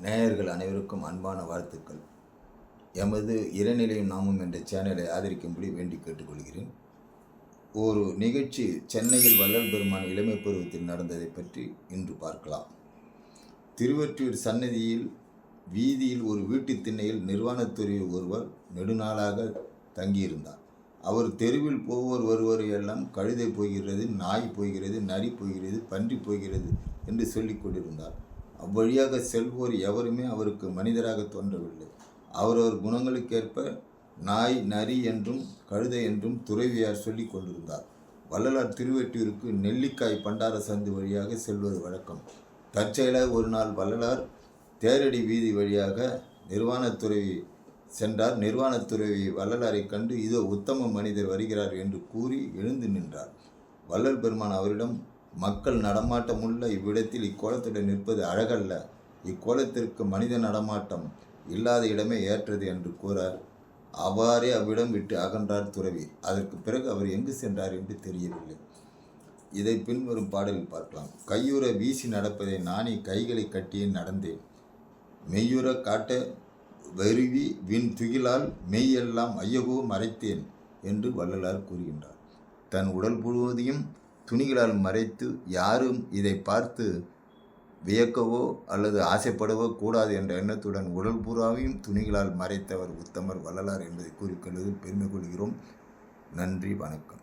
நேயர்கள் அனைவருக்கும் அன்பான வாழ்த்துக்கள். எமது இறைநிலையும் நாமும் என்ற சேனலை ஆதரிக்கும்படி வேண்டி கேட்டுக்கொள்கிறேன். ஒரு நிகழ்ச்சி சென்னையில் வள்ளல் பெருமான் இளமை பருவத்தில் நடந்ததை பற்றி இன்று பார்க்கலாம். திருவற்றியூர் சன்னதியில் வீதியில் ஒரு வீட்டுத் திண்ணையில் நிர்வாணத்துறை ஒருவர் நெடுநாளாக தங்கியிருந்தார். அவர் தெருவில் போவோர் வருவோர் எல்லாம் கழுதை போகிறது நாய் போகிறது நரி போகிறது பன்றி போகிறது என்று சொல்லிக் கொண்டிருந்தார். அவ்வழியாக செல்வோர் எவருமே அவருக்கு மனிதராக தோன்றவில்லை. அவரவர் குணங்களுக்கேற்ப நாய் நரி என்றும் கழுதை என்றும் துறவியார் சொல்லிக் கொண்டிருந்தார். வள்ளலார் திருவெட்டியூருக்கு நெல்லிக்காய் பண்டார சந்து வழியாக செல்வது வழக்கம். தற்செயலாக ஒரு நாள் வள்ளலார் தேரடி வீதி வழியாக நிர்வாணத்துறவி சென்றார். நிர்வாணத்துறவி வள்ளலாரை கண்டு இதோ உத்தம மனிதர் வருகிறார் என்று கூறி எழுந்து நின்றார். வள்ளல் பெருமான் அவரிடம் மக்கள் நடமாட்டமுள்ள இவ்விடத்தில் இக்கோலத்துடன் நிற்பது அழகல்ல. இக்கோலத்திற்கு மனித நடமாட்டம் இல்லாத இடமே ஏற்றது என்று கூற அவ்வாறே அவ்விடம் விட்டு அகன்றார் துறவி. அதற்கு பிறகு அவர் எங்கு சென்றார் என்று தெரியவில்லை. இதை பின்வரும் பாடலில் பார்க்கலாம். கையுற வீசி நடப்பதை நானே கைகளை கட்டியே நடந்தேன். மெய்யுற காட்ட வருவி வின் துகிலால் மெய்யெல்லாம் ஐயகோ மறைத்தேன் என்று வள்ளலார் கூறுகின்றார். தன் உடல் முழுவதையும் துணிகளால் மறைத்து யாரும் இதை பார்த்து வியக்கவோ அல்லது ஆசைப்படவோ கூடாது என்ற எண்ணத்துடன் உடல் பூராவையும் துணிகளால் மறைத்தவர் உத்தமர் வள்ளலார் என்பதை கூறிக்கொள்வதில் பெருமை கொள்கிறோம் நன்றி வணக்கம்.